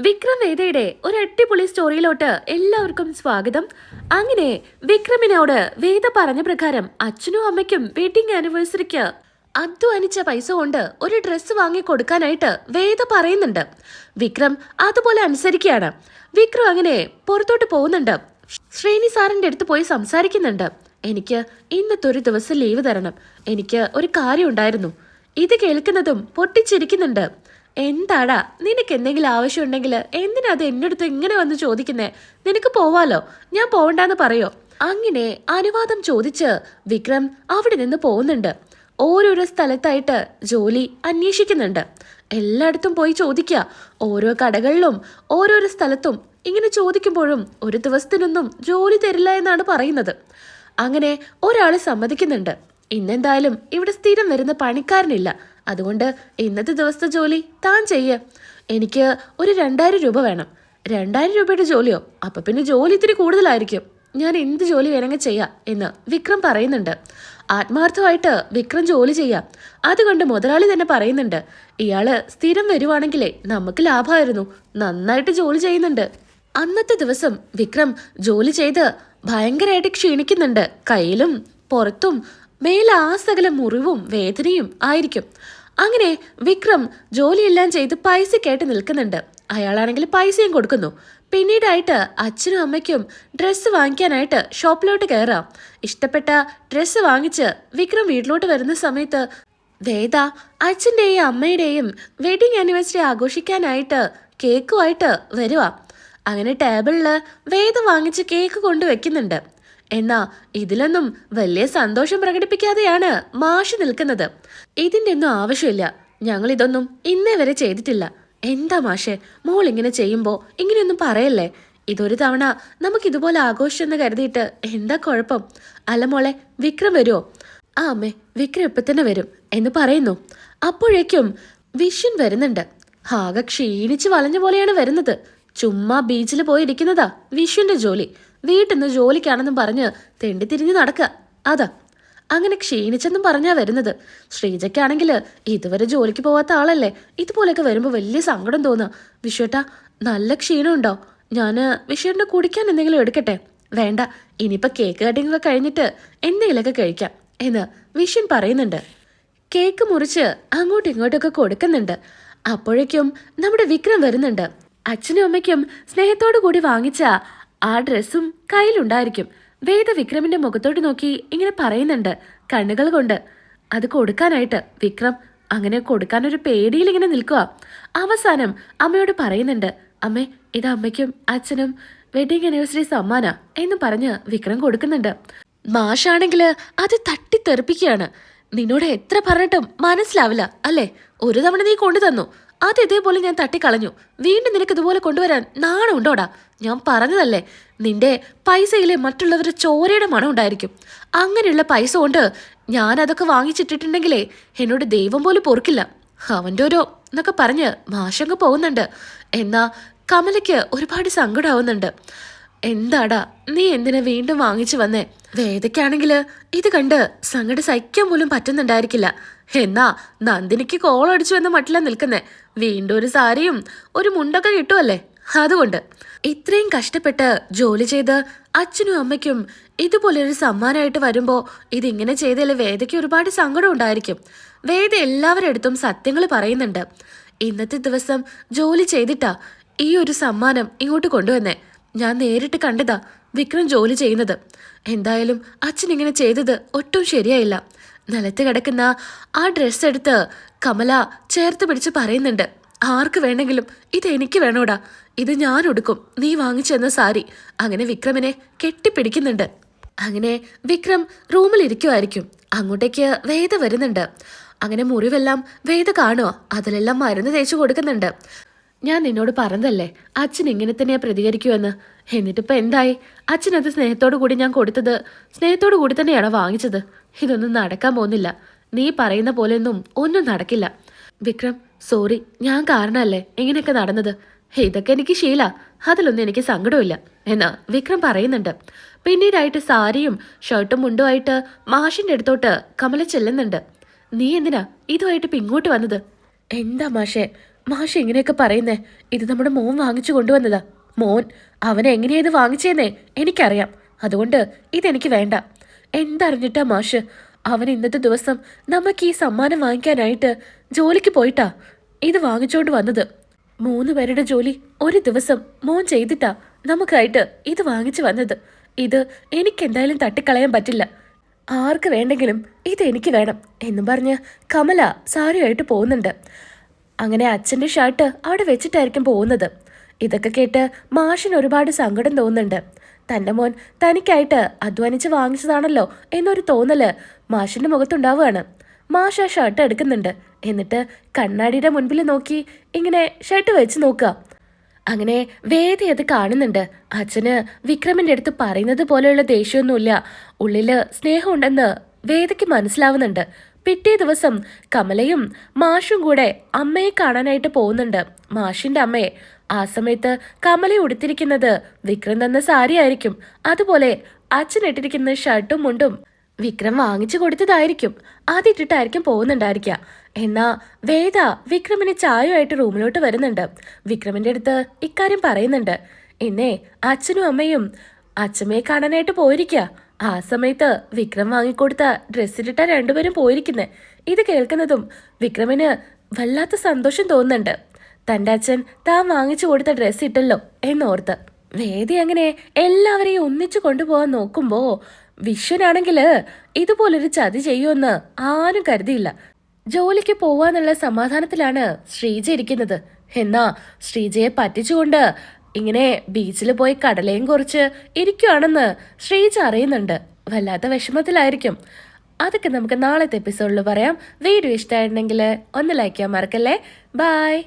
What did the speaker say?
വിക്രം വേദയുടെ ഒരു അടിപൊളി സ്റ്റോറിയിലോട്ട് എല്ലാവർക്കും സ്വാഗതം. അങ്ങനെ വിക്രമിനോട് വേദ പറഞ്ഞ പ്രകാരം അച്ഛനും അമ്മയ്ക്കും വെഡിങ് ആനിവേഴ്സറിക്ക് അധ്വാനിച്ച പൈസ കൊണ്ട് ഒരു ഡ്രസ്സ് വാങ്ങി കൊടുക്കാനായിട്ട് വേദ പറയുന്നുണ്ട്. വിക്രം അതുപോലെ അനുസരിക്കുകയാണ്. വിക്രം അങ്ങനെ പുറത്തോട്ട് പോകുന്നുണ്ട്. ശ്രീനി സാറിന്റെ അടുത്ത് പോയി സംസാരിക്കുന്നുണ്ട്. എനിക്ക് ഇന്നത്തെ ഒരു ദിവസം ലീവ് തരണം. എനിക്ക് ഒരു കാര്യം ഉണ്ടായിരുന്നു. ഇത് കേൾക്കുന്നതും പൊട്ടിച്ചിരിക്കുന്നുണ്ട്. എന്താടാ? നിനക്ക് എന്തെങ്കിലും ആവശ്യം ആവശ്യമുണ്ടെങ്കിൽ എന്തിനാ അത് എന്നടുത്ത് ഇങ്ങനെ വന്ന് ചോദിക്കുന്നേ? നിനക്ക് പോവാലോ? ഞാൻ പോവണ്ടെന്ന് പറയോ? അങ്ങനെ അനുവാദം ചോദിച്ച് വിക്രം അവിടെ നിന്ന് പോകുന്നുണ്ട്. ഓരോരോ സ്ഥലത്തായിട്ട് ജോലി അന്വേഷിക്കുന്നുണ്ട്. എല്ലായിടത്തും പോയി ചോദിക്കുക ഓരോ കടകളിലും ഓരോരോ സ്ഥലത്തും ഇങ്ങനെ ചോദിക്കുമ്പോഴും ഒരു ദിവസത്തിനൊന്നും ജോലി തരില്ല എന്നാണ് പറയുന്നത്. അങ്ങനെ ഒരാൾ സമ്മതിക്കുന്നുണ്ട്. ഇന്നെന്തായാലും ഇവിടെ സ്ഥിരം വരുന്ന പണിക്കാരനില്ല. അതുകൊണ്ട് ഇന്നത്തെ ദിവസത്തെ ജോലി താൻ ചെയ്യ. എനിക്ക് ഒരു രണ്ടായിരം രൂപ വേണം. രണ്ടായിരം രൂപയുടെ ജോലിയോ? അപ്പം പിന്നെ ജോലി ഇത്തിരി കൂടുതലായിരിക്കും. ഞാൻ എന്ത് ജോലി വേണമെങ്കിൽ ചെയ്യാം എന്ന് വിക്രം പറയുന്നുണ്ട്. ആത്മാർത്ഥമായിട്ട് വിക്രം ജോലി ചെയ്യാം. അതുകൊണ്ട് മുതലാളി തന്നെ പറയുന്നുണ്ട് ഇയാൾ സ്ഥിരം വരുവാണെങ്കിലേ നമുക്ക് ലാഭമായിരുന്നു. നന്നായിട്ട് ജോലി ചെയ്യുന്നുണ്ട്. അന്നത്തെ ദിവസം വിക്രം ജോലി ചെയ്ത് ഭയങ്കരമായിട്ട് ക്ഷീണിക്കുന്നുണ്ട്. കയ്യിലും പുറത്തും മേലാസകല മുറിവും വേദനയും ആയിരിക്കും. അങ്ങനെ വിക്രം ജോലിയെല്ലാം ചെയ്ത് പൈസക്കായിട്ട് നിൽക്കുന്നുണ്ട്. അയാളാണെങ്കിൽ പൈസയും കൊടുക്കുന്നു. പിന്നീടായിട്ട് അച്ഛനും അമ്മയ്ക്കും ഡ്രസ്സ് വാങ്ങിക്കാനായിട്ട് ഷോപ്പിലോട്ട് കയറാം. ഇഷ്ടപ്പെട്ട ഡ്രസ്സ് വാങ്ങിച്ച് വിക്രം വീട്ടിലോട്ട് വരുന്ന സമയത്ത് വേദ അച്ഛന്റെയും അമ്മയുടെയും വെഡിങ് ആനിവേഴ്സറി ആഘോഷിക്കാനായിട്ട് കേക്കുമായിട്ട് വരുവാ. അങ്ങനെ ടേബിളിൽ വേദ വാങ്ങിച്ച് കേക്ക് കൊണ്ടുവയ്ക്കുന്നുണ്ട് എന്നാ ഇതിലൊന്നും വലിയ സന്തോഷം പ്രകടിപ്പിക്കാതെയാണ് മാഷ് നിൽക്കുന്നത്. ഇതിന്റെ ഒന്നും ആവശ്യമില്ല. ഞങ്ങൾ ഇതൊന്നും ഇന്നേ വരെ ചെയ്തിട്ടില്ല. എന്താ മാഷെ മോൾ ഇങ്ങനെ ചെയ്യുമ്പോൾ ഇങ്ങനെയൊന്നും പറയല്ലേ? ഇതൊരു തവണ നമുക്ക് ഇതുപോലെ ആഘോഷിച്ചെന്ന് കരുതിയിട്ട് എന്താ കുഴപ്പം? അല്ല മോളെ വിക്രം വരുമോ ആ അമ്മേ വിക്രം ഇപ്പൊ തന്നെ വരും എന്ന് പറയുന്നു. അപ്പോഴേക്കും വിഷ്യൻ വരുന്നുണ്ട്. ആകെ ക്ഷീണിച്ച് വളഞ്ഞ പോലെയാണ് വരുന്നത്. ചുമ്മാ ബീച്ചിൽ പോയിരിക്കുന്നതാ വിഷുവിന്റെ ജോലി. വീട്ടിൽ നിന്ന് ജോലിക്കാണെന്നും പറഞ്ഞ് തെണ്ടി തിരിഞ്ഞ് നടക്കുക അതാ. അങ്ങനെ ക്ഷീണിച്ചെന്നും പറഞ്ഞാ വരുന്നത്. ശ്രീജയ്ക്കാണെങ്കിൽ ഇതുവരെ ജോലിക്ക് പോവാത്ത ആളല്ലേ? ഇതുപോലെയൊക്കെ വരുമ്പോൾ വലിയ സങ്കടം തോന്നുക വിഷുവേട്ടാ നല്ല ക്ഷീണമുണ്ടോ? ഞാൻ വിഷുവിന്റെ കുടിക്കാൻ എന്തെങ്കിലും എടുക്കട്ടെ? വേണ്ട ഇനിയിപ്പോൾ കേക്ക് കട്ടിങ്ങൊക്കെ കഴിഞ്ഞിട്ട് എന്തെങ്കിലുമൊക്കെ കഴിക്കാം എന്ന് വിഷുൻ പറയുന്നുണ്ട്. കേക്ക് മുറിച്ച് അങ്ങോട്ടും ഇങ്ങോട്ടൊക്കെ കൊടുക്കുന്നുണ്ട്. അപ്പോഴേക്കും നമ്മുടെ വിക്രം വരുന്നുണ്ട്. അച്ഛനും അമ്മയ്ക്കും സ്നേഹത്തോടു കൂടി വാങ്ങിച്ച ആ ഡ്രസ്സും കയ്യിലുണ്ടായിരിക്കും. വേദ വിക്രമിന്റെ മുഖത്തോട്ട് നോക്കി ഇങ്ങനെ പറയുന്നുണ്ട് കണ്ണുകൾ കൊണ്ട്. അത് കൊടുക്കാനായിട്ട്. വിക്രം അങ്ങനെ കൊടുക്കാനൊരു പേടിയിൽ ഇങ്ങനെ നിൽക്കുക അവസാനം അമ്മയോട് പറയുന്നുണ്ട് അമ്മേ ഇത് അമ്മയ്ക്കും അച്ഛനും വെഡിങ് ആനിവേഴ്സറി സമ്മാന എന്ന് പറഞ്ഞ് വിക്രം കൊടുക്കുന്നുണ്ട്. മാഷാണെങ്കിൽ അത് തട്ടിത്തെറിപ്പിക്കുകയാണ്. നിന്നോട് എത്ര പറഞ്ഞിട്ടും മനസ്സിലാവില്ല അല്ലേ? ഒരു തവണ നീ കൊണ്ടു തന്നു അത് ഇതേപോലെ ഞാൻ തട്ടിക്കളഞ്ഞു. വീണ്ടും നിനക്ക് ഇതുപോലെ കൊണ്ടുവരാൻ നാണം ഉണ്ടോടാ? ഞാൻ പറഞ്ഞതല്ലേ നിന്റെ പൈസയിലെ മറ്റുള്ളവരുടെ ചോരയുടെ മണം ഉണ്ടായിരിക്കും. അങ്ങനെയുള്ള പൈസ കൊണ്ട് ഞാൻ അതൊക്കെ വാങ്ങിച്ചിട്ടിട്ടുണ്ടെങ്കിലേ എന്നോട് ദൈവം പോലും പൊറുക്കില്ല. അവന്റെ ഓരോ എന്നൊക്കെ പറഞ്ഞ് മാഷങ്ങ് പോകുന്നുണ്ട്. എന്നാ കമലയ്ക്ക് ഒരുപാട് സങ്കടമാവുന്നുണ്ട് എന്താടാ? നീ എന്തിനാ വീണ്ടും വാങ്ങിച്ചു വന്നേ? വേദയ്ക്കാണെങ്കിൽ ഇത് കണ്ട് സങ്കടം സഹിക്കാൻ പോലും പറ്റുന്നുണ്ടായിരിക്കില്ല. എന്നാ നന്ദിനിക്ക് കോളടിച്ചു എന്ന മട്ടില നിൽക്കുന്നേ. വീണ്ടും ഒരു സാരിയും ഒരു മുണ്ടൊക്കെ കിട്ടുമല്ലേ അതുകൊണ്ട്. ഇത്രയും കഷ്ടപ്പെട്ട് ജോലി ചെയ്ത് അച്ഛനും അമ്മയ്ക്കും ഇതുപോലെ ഒരു സമ്മാനമായിട്ട് വരുമ്പോ ഇതിങ്ങനെ ചെയ്തതിൽ വേദയ്ക്ക് ഒരുപാട് സങ്കടം ഉണ്ടായിരിക്കും. വേദ എല്ലാവരുടെ അടുത്തും സത്യങ്ങൾ പറയുന്നുണ്ട്. ഇന്നത്തെ ദിവസം ജോലി ചെയ്തിട്ടാ ഈ ഒരു സമ്മാനം ഇങ്ങോട്ട് കൊണ്ടുവന്നേ. ഞാൻ നേരിട്ട് കണ്ടതാ വിക്രം ജോലി ചെയ്യുന്നത്. എന്തായാലും അച്ഛൻ ഇങ്ങനെ ചെയ്തത് ഒട്ടും ശരിയായില്ല. നിലത്ത് കിടക്കുന്ന ആ ഡ്രസ്സ് എടുത്ത് കമല ചേർത്ത് പിടിച്ച് പറയുന്നുണ്ട്. ആർക്ക് വേണമെങ്കിലും ഇത് എനിക്ക് വേണോടാ. ഇത് ഞാൻ ഉടുക്കും. നീ വാങ്ങിച്ചെന്ന സാരി. അങ്ങനെ വിക്രമിനെ കെട്ടിപ്പിടിക്കുന്നുണ്ട്. അങ്ങനെ വിക്രം റൂമിൽ ഇരിക്കുമായിരിക്കും അങ്ങോട്ടേക്ക് വേദ വരുന്നുണ്ട്. അങ്ങനെ മുറിവെല്ലാം വേദ കാണുക അതിലെല്ലാം മരുന്ന് തേച്ചു കൊടുക്കുന്നുണ്ട്. ഞാൻ നിന്നോട് പറഞ്ഞതല്ലേ അച്ഛൻ ഇങ്ങനെ തന്നെയാ പ്രതികരിക്കുമെന്ന് എന്നിട്ടിപ്പോ എന്തായി? അച്ഛൻ അത് സ്നേഹത്തോടു കൂടി ഞാൻ കൊടുത്തത് സ്നേഹത്തോടു കൂടി തന്നെയാണോ വാങ്ങിച്ചത്? ഇതൊന്നും നടക്കാൻ പോകുന്നില്ല. നീ പറയുന്ന പോലെയൊന്നും ഒന്നും നടക്കില്ല. വിക്രം സോറി ഞാൻ കാരണമല്ലേ എങ്ങനെയൊക്കെ നടന്നത്? ഇതൊക്കെ എനിക്ക് ശീല അതിലൊന്നും എനിക്ക് സങ്കടമില്ല എന്നാ വിക്രം പറയുന്നുണ്ട്. പിന്നീടായിട്ട് സാരിയും ഷർട്ടും മുണ്ടുമായിട്ട് മാഷിന്റെ അടുത്തോട്ട് കമല ചെല്ലുന്നുണ്ട്. നീ എന്തിനാ ഇതുമായിട്ട് ഇപ്പൊ ഇങ്ങോട്ട് വന്നത്? എന്താ മാഷേ മാഷ് ഇങ്ങനെയൊക്കെ പറയുന്നേ ഇത് നമ്മുടെ മോൻ വാങ്ങിച്ചു കൊണ്ടുവന്നതാ. മോൻ അവനെ എങ്ങനെയാ ഇത് വാങ്ങിച്ചേന്നേ? എനിക്കറിയാം. അതുകൊണ്ട് ഇതെനിക്ക് വേണ്ട. എന്തറിഞ്ഞിട്ടാ മാഷ്? അവൻ ഇന്നത്തെ ദിവസം നമുക്ക് ഈ സമ്മാനം വാങ്ങിക്കാനായിട്ട് ജോലിക്ക് പോയിട്ടാ. ഇത് വാങ്ങിച്ചോണ്ട് വന്നത്. മൂന്ന് പേരുടെ ജോലി ഒരു ദിവസം മോൻ ചെയ്തിട്ടാ നമുക്കായിട്ട് ഇത് വാങ്ങിച്ചു വന്നത്. ഇത് എനിക്ക് എന്തായാലും തട്ടിക്കളയാൻ പറ്റില്ല. ആർക്ക് വേണ്ടെങ്കിലും ഇത് എനിക്ക് വേണം എന്നും പറഞ്ഞ് കമല സാരിയായിട്ട് പോകുന്നുണ്ട്. അങ്ങനെ അച്ഛന്റെ ഷർട്ട് അവിടെ വെച്ചിട്ടായിരിക്കും പോകുന്നത്. ഇതൊക്കെ കേട്ട് മാഷിന് ഒരുപാട് സങ്കടം തോന്നുന്നുണ്ട്. തന്റെ മോൻ തനിക്കായിട്ട് അധ്വാനിച്ച് വാങ്ങിച്ചതാണല്ലോ എന്നൊരു തോന്നൽ മാഷിന്റെ മുഖത്തുണ്ടാവുകയാണ്. മാഷ് ആ ഷർട്ട് എടുക്കുന്നുണ്ട്. എന്നിട്ട് കണ്ണാടിയുടെ മുൻപിൽ നോക്കി ഇങ്ങനെ ഷർട്ട് വെച്ച് നോക്കുക. അങ്ങനെ വേദി അത് കാണുന്നുണ്ട്. അച്ഛന് വിക്രമിന്റെ അടുത്ത് പറയുന്നത് പോലെയുള്ള ദേഷ്യമൊന്നുമില്ല. ഉള്ളിൽ സ്നേഹമുണ്ടെന്ന് വേദിക്ക് മനസ്സിലാവുന്നുണ്ട്. പിറ്റേ ദിവസം കമലയും മാഷും കൂടെ അമ്മയെ കാണാനായിട്ട് പോകുന്നുണ്ട്. മാഷിന്റെ അമ്മയെ. ആ സമയത്ത് കമല ഉടുത്തിരിക്കുന്നത് വിക്രം തന്ന സാരി ആയിരിക്കും. അതുപോലെ അച്ഛൻ ഇട്ടിരിക്കുന്ന ഷർട്ടും മുണ്ടും വിക്രം വാങ്ങിച്ചു കൊടുത്തതായിരിക്കും. അതിട്ടിട്ടായിരിക്കും പോകുന്നുണ്ടായിരിക്കുക. എന്നാ വേദ വിക്രമിന് ചായയായിട്ട് റൂമിലോട്ട് വരുന്നുണ്ട്. വിക്രമിന്റെ അടുത്ത് ഇക്കാര്യം പറയുന്നുണ്ട്. എന്നെ അച്ഛനും അമ്മയും അച്ഛമ്മയെ കാണാനായിട്ട് പോയിരിക്കുക. ആ സമയത്ത് വിക്രം വാങ്ങിക്കൊടുത്ത ഡ്രസ്സിലിട്ടാ രണ്ടുപേരും പോയിരിക്കുന്നെ. ഇത് കേൾക്കുന്നതും വിക്രമിന് വല്ലാത്ത സന്തോഷം തോന്നുന്നുണ്ട്. തന്റെ അച്ഛൻ താൻ വാങ്ങിച്ചു കൊടുത്ത ഡ്രസ്സ് ഇട്ടല്ലോ എന്നോർത്ത്. വേദി അങ്ങനെ എല്ലാവരെയും ഒന്നിച്ചു കൊണ്ടുപോകാൻ നോക്കുമ്പോ വിശ്വനാണെങ്കിൽ ഇതുപോലൊരു ചതി ചെയ്യുമെന്ന് ആരും കരുതിയില്ല. ജോലിക്ക് പോവാന്നുള്ള സമാധാനത്തിലാണ് ശ്രീജ ഇരിക്കുന്നത്. എന്നാ ശ്രീജയെ പറ്റിച്ചുകൊണ്ട് ഇങ്ങനെ ബീച്ചിൽ പോയി കടലയും കുറിച്ച് ഇരിക്കുവാണെന്ന് ശ്രീജ അറിയുന്നുണ്ട്. വല്ലാത്ത വിഷമത്തിലായിരിക്കും. അതൊക്കെ നമുക്ക് നാളത്തെ എപ്പിസോഡിൽ പറയാം. വീഡിയോ ഇഷ്ടമായിട്ടുണ്ടെങ്കിൽ ഒന്ന് ലൈക്ക് ചെയ്യാൻ മറക്കല്ലേ. ബായ്